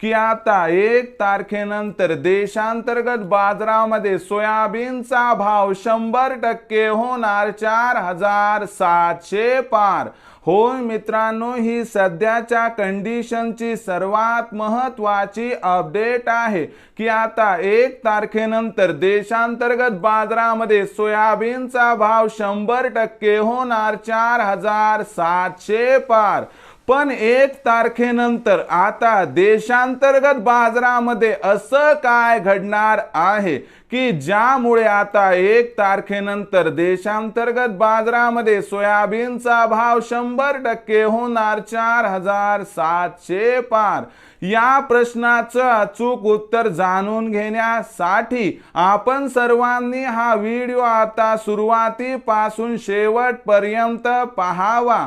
की आता एक तारखेनंतर देशांतर्गत बाजारामध्ये सोयाबीनचा भाव शंभर टक्के होणार चार हजार सातशे पार. होय मित्रांनो ही सध्याच्या कंडिशनची सर्वात महत्वाची अपडेट आहे की आता एक तारखेनंतर देशांतर्गत बाजारामध्ये सोयाबीनचा भाव शंभर टक्के होणार चार हजार सातशे पार. पण एक तारखेनंतर आता देशांतर्गत बाजारामध्ये असं काय घडणार आहे की ज्यामुळे आता एक तारखेनंतर देशांतर्गत बाजारामध्ये सोयाबीनचा भाव शंभर टक्के होणार चार हजार सातशे पार? या प्रश्नाचं अचूक उत्तर जाणून घेण्यासाठी आपण सर्वांनी हा व्हिडिओ आता सुरुवातीपासून शेवटपर्यंत पाहावा.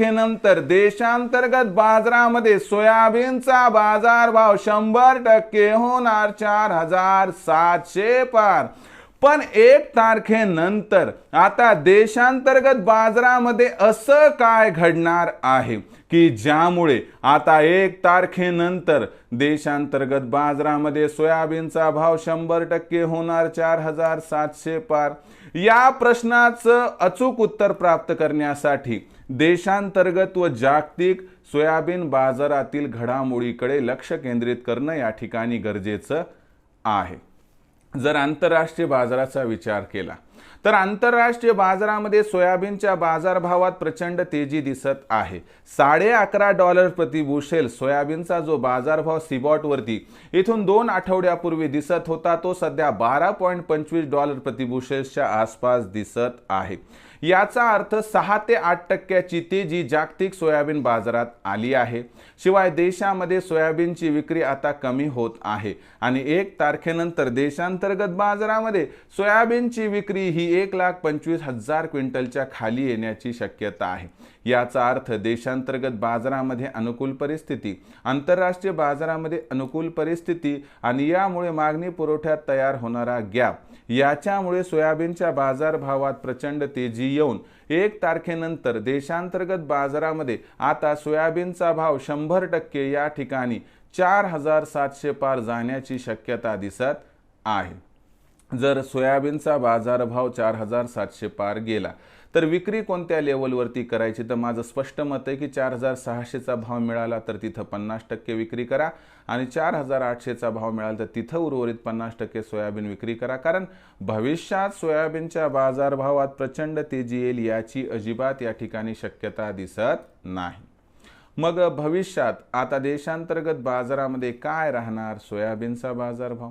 तारखेनंतर देशांतर्गत बाजारामध्ये सोयाबीनचा बाजारभाव शंभर टक्के होणार चार हजार सातशे पार. पण एक तारखेनंतर आता देशांतर्गत बाजारामध्ये असं काय घडणार आहे? की ज्यामुळे आता एक तारखेनंतर देशांतर्गत बाजारामध्ये सोयाबीनचा भाव शंभर टक्के होणार चार हजार सातशे पार? या प्रश्नाचं अचूक उत्तर प्राप्त करण्यासाठी देशांतर्गत व जागतिक सोयाबीन बाजारातील घडामोडीकडे लक्ष केंद्रित करणं या ठिकाणी गरजेचं आहे. जर आंतरराष्ट्रीय बाजाराचा विचार केला तर आंतरराष्ट्रीय बाजारामध्ये सोयाबीनच्या बाजारभावात प्रचंड तेजी दिसत आहे. साडे अकरा डॉलर प्रति बुशेल सोयाबीनचा जो बाजारभाव सिबॉटवरती इथून दोन आठवड्यापूर्वी दिसत होता तो सध्या बारा पॉईंट पंचवीस डॉलर प्रति बुशेल्सच्या आसपास दिसत आहे. याचा अर्थ सहा ते आठ टक्क्याची तेजी जागतिक सोयाबीन बाजारात आली आहे. शिवाय देशामध्ये सोयाबीनची विक्री आता कमी होत आहे. आणि एक तारखेनंतर देशांतर्गत बाजारामध्ये सोयाबीनची विक्री ही एक लाख पंचवीस हजार क्विंटलच्या खाली येण्याची शक्यता आहे. याचा अर्थ देशांतर्गत बाजारामध्ये अनुकूल परिस्थिती आंतरराष्ट्रीय बाजारामध्ये अनुकूल परिस्थिती आणि यामुळे मागणी पुरवठ्यात तयार होणारा गॅप याच्यामुळे सोयाबीनच्या बाजारभावात प्रचंड तेजी येऊन एक तारखेनंतर देशांतर्गत बाजारामध्ये आता सोयाबीनचा भाव शंभर टक्के या ठिकाणी चार हजार सातशे पार जाण्याची शक्यता दिसत आहे. जर सोयाबीनचा बाजारभाव चार हजार सातशे पार गेला तर विक्री कोणत्या लेवलवरती करायची? तर माझं स्पष्ट मत आहे की चार हजार सहाशेचा भाव मिळाला तर तिथं पन्नास टक्के विक्री करा आणि चार हजार आठशेचा भाव मिळाला तर तिथं उर्वरित पन्नास टक्के सोयाबीन विक्री करा. कारण भविष्यात सोयाबीनच्या बाजारभावात प्रचंड तेजी येईल याची अजिबात या ठिकाणी शक्यता दिसत नाही. मग भविष्यात आता देशांतर्गत बाजारामध्ये काय राहणार सोयाबीनचा बाजारभाव?